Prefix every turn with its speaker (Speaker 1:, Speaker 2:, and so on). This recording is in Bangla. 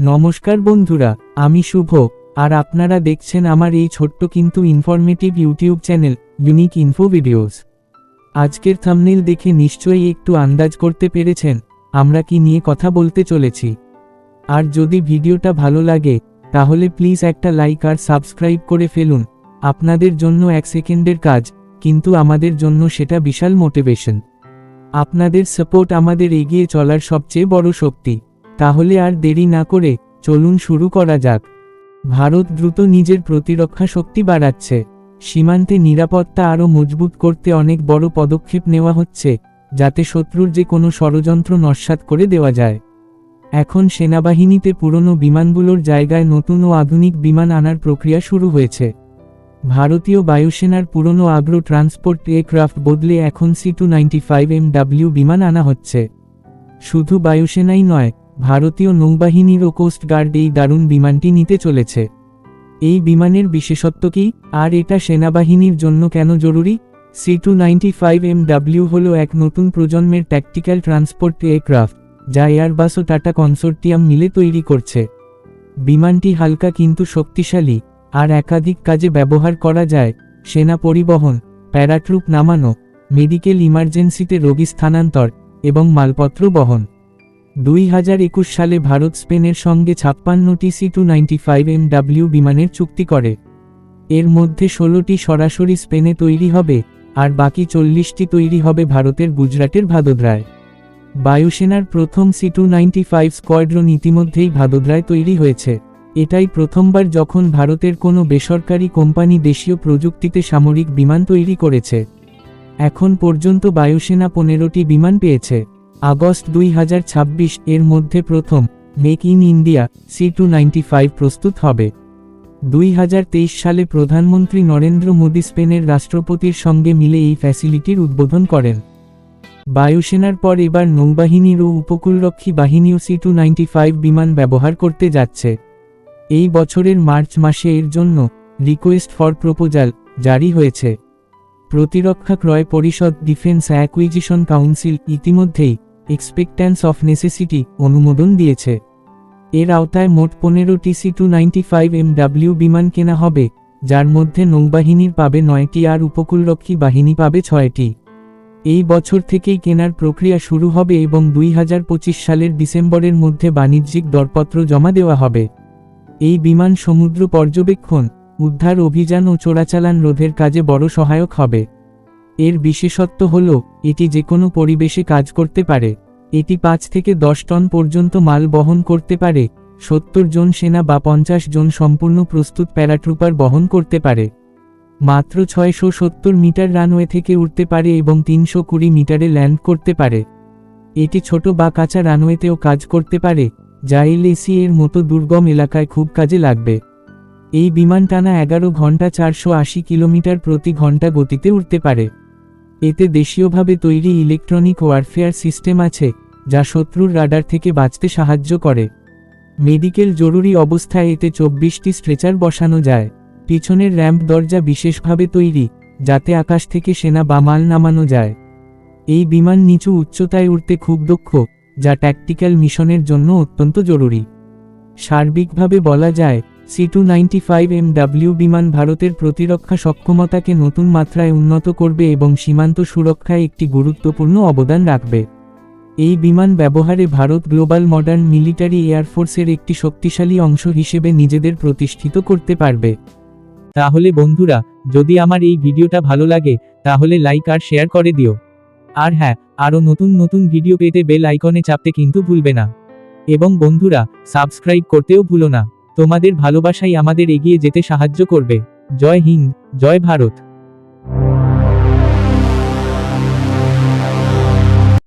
Speaker 1: নমস্কার বন্ধুরা, আমি শুভ, আর আপনারা দেখছেন আমার এই ছোট্ট কিন্তু informative YouTube channel unique info videos আজকের থামনেল দেখে নিশ্চয়ই একটু আন্দাজ করতে পেরেছেন, আমরা কি নিয়ে কথা বলতে চলেছি। আর যদি ভিডিওটা ভালো লাগে, তাহলে প্লিজ একটা লাইক আর সাবস্ক্রাইব করে ফেলুন। আপনাদের জন্য এক সেকেন্ডের কাজ, কিন্তু আমাদের জন্য সেটা বিশাল মোটিভেশন আপনাদের সাপোর্ট আমাদের এগিয়ে চলার সবচেয়ে বড় শক্তি। তাহলে আর দেরি না করে চলুন শুরু করা যাক। ভারত দ্রুত নিজের প্রতিরক্ষা শক্তি বাড়াচ্ছে। সীমান্তে নিরাপত্তা আরও মজবুত করতে অনেক বড় পদক্ষেপ নেওয়া হচ্ছে, যাতে শত্রুর যে কোনো ষড়যন্ত্র নস্যাৎ করে দেওয়া যায়। এখন সেনাবাহিনীতে পুরনো বিমানগুলোর জায়গায় নতুন ও আধুনিক বিমান আনার প্রক্রিয়া শুরু হয়েছে। ভারতীয় বায়ুসেনার পুরনো আগ্রো ট্রান্সপোর্ট এয়ারক্রাফট বদলে এখন C two ninety five M W বিমান আনা হচ্ছে। শুধু বায়ুসেনাই নয় ভারতীয় নৌবাহিনীর ও কোস্টগার্ড এই দারুণ বিমানটি নিতে চলেছে। এই বিমানের বিশেষত্ব কি? আর এটা সেনাবাহিনীর জন্য কেন জরুরি? C two ninety five M হল এক নতুন প্রজন্মের ট্যাকটিক্যাল ট্রান্সপোর্ট এয়ারক্রাফট যা এয়ারবাস ও টাটা কনসোর্টিয়াম মিলে তৈরি করছে। বিমানটি হালকা কিন্তু শক্তিশালী, আর একাধিক কাজে ব্যবহার করা যায়। সেনা পরিবহন, প্যারাট্রুপ নামানো, মেডিকেল ইমার্জেন্সিতে রোগী স্থানান্তর, এবং মালপত্র বহন। দুই হাজার একুশ সালে ভারত স্পেনের সঙ্গে ছাপ্পান্নটি C two ninety five M W বিমানের চুক্তি করে। এর মধ্যে ষোলোটি সরাসরি স্পেনে তৈরি হবে, আর বাকি চল্লিশটি তৈরি হবে ভারতের গুজরাটের ভাদোদরায়। বায়ুসেনার প্রথম C two ninety five squadron ইতিমধ্যেই ভাদোদরায় তৈরি হয়েছে। এটাই প্রথমবার যখন ভারতের কোনো বেসরকারি কোম্পানি দেশীয় প্রযুক্তিতে সামরিক বিমান তৈরি করেছে। এখন পর্যন্ত বায়ুসেনা পনেরোটি বিমান পেয়েছে। আগস্ট দুই হাজার ছাব্বিশ এর মধ্যে প্রথম make in India C two প্রস্তুত হবে। দুই হাজার তেইশ সালে প্রধানমন্ত্রী নরেন্দ্র মোদী স্পেনের রাষ্ট্রপতির সঙ্গে মিলে এই ফ্যাসিলিটির উদ্বোধন করেন। বায়ুসেনার পর এবার নৌবাহিনীর ও উপকূলরক্ষী বাহিনীও সি টু বিমান ব্যবহার করতে যাচ্ছে। এই বছরের মার্চ মাসে এর জন্য রিকোয়েস্ট ফর প্রপোজাল জারি হয়েছে। প্রতিরক্ষা ক্রয় পরিষদ ডিফেন্স অ্যাকুইজিশন কাউন্সিল ইতিমধ্যেই এক্সপেক্ট্যান্স অফ নেসেসিটি অনুমোদন দিয়েছে। এর আওতায় মোট পনেরোটি C two ninety five M W বিমান কেনা হবে, যার মধ্যে নৌবাহিনীর পাবে নয়টি আর উপকূলরক্ষী বাহিনী পাবে ছয়টি। এই বছর থেকেই কেনার প্রক্রিয়া শুরু হবে এবং দুই হাজার পঁচিশ সালের ডিসেম্বরের মধ্যে বাণিজ্যিক দরপত্র জমা দেওয়া হবে। এই বিমান সমুদ্র পর্যবেক্ষণ, উদ্ধার অভিযান ও চোরাচালান রোধের কাজে বড় সহায়ক হবে। এর বিশেষত্ব হল, এটি যে কোনো পরিবেশে কাজ করতে পারে। এটি পাঁচ থেকে দশ টন পর্যন্ত মাল বহন করতে পারে, সত্তর জন সেনা বা পঞ্চাশ জন সম্পূর্ণ প্রস্তুত প্যারাট্রুপার বহন করতে পারে। মাত্র ছয়শো সত্তর মিটার রানওয়ে থেকে উঠতে পারে এবং তিনশো কুড়ি মিটারে ল্যান্ড করতে পারে। এটি ছোট বা কাঁচা রানওয়েতেও কাজ করতে পারে, যা এলএসি এর মতো দুর্গম এলাকায় খুব কাজে লাগবে। এই বিমান টানা এগারো ঘণ্টা চারশো আশি কিলোমিটার প্রতি ঘণ্টা গতিতে উঠতে পারে। এতে দেশীয়ভাবে তৈরি ইলেকট্রনিক ওয়ারফেয়ার সিস্টেম আছে, যা শত্রুর রাডার থেকে বাঁচতে সাহায্য করে। মেডিকেল জরুরি অবস্থায় এতে চব্বিশটি স্ট্রেচার বসানো যায়। পিছনের র্যাম্প দরজা বিশেষভাবে তৈরি, যাতে আকাশ থেকে সেনা বা মাল নামানো যায়। এই বিমান নিচু উচ্চতায় উঠতে খুব দক্ষ, যা ট্যাকটিক্যাল মিশনের জন্য অত্যন্ত জরুরি। সার্বিকভাবে বলা যায় C two ninety five M W বিমান ভারতের প্রতিরক্ষা সক্ষমতাকে নতুন মাত্রায় উন্নত করবে এবং সীমান্ত সুরক্ষায় একটি গুরুত্বপূর্ণ অবদান রাখবে। এই বিমান ব্যবহারে ভারত গ্লোবাল মডার্ন মিলিটারি এয়ারফোর্সের একটি শক্তিশালী অংশ হিসেবে নিজেদের প্রতিষ্ঠিত করতে পারবে। তাহলে বন্ধুরা, যদি আমার এই ভিডিওটা ভালো লাগে, তাহলে লাইক আর শেয়ার করে দিও। আর হ্যাঁ আরও নতুন নতুন ভিডিও পেতে বেল আইকনে চাপতে কিন্তু ভুলবে না। এবং বন্ধুরা, সাবস্ক্রাইব করতেও ভুলো না। তোমাদের ভালোবাসাই আমাদের এগিয়ে যেতে সাহায্য করবে। জয় হিন্দ জয় ভারত।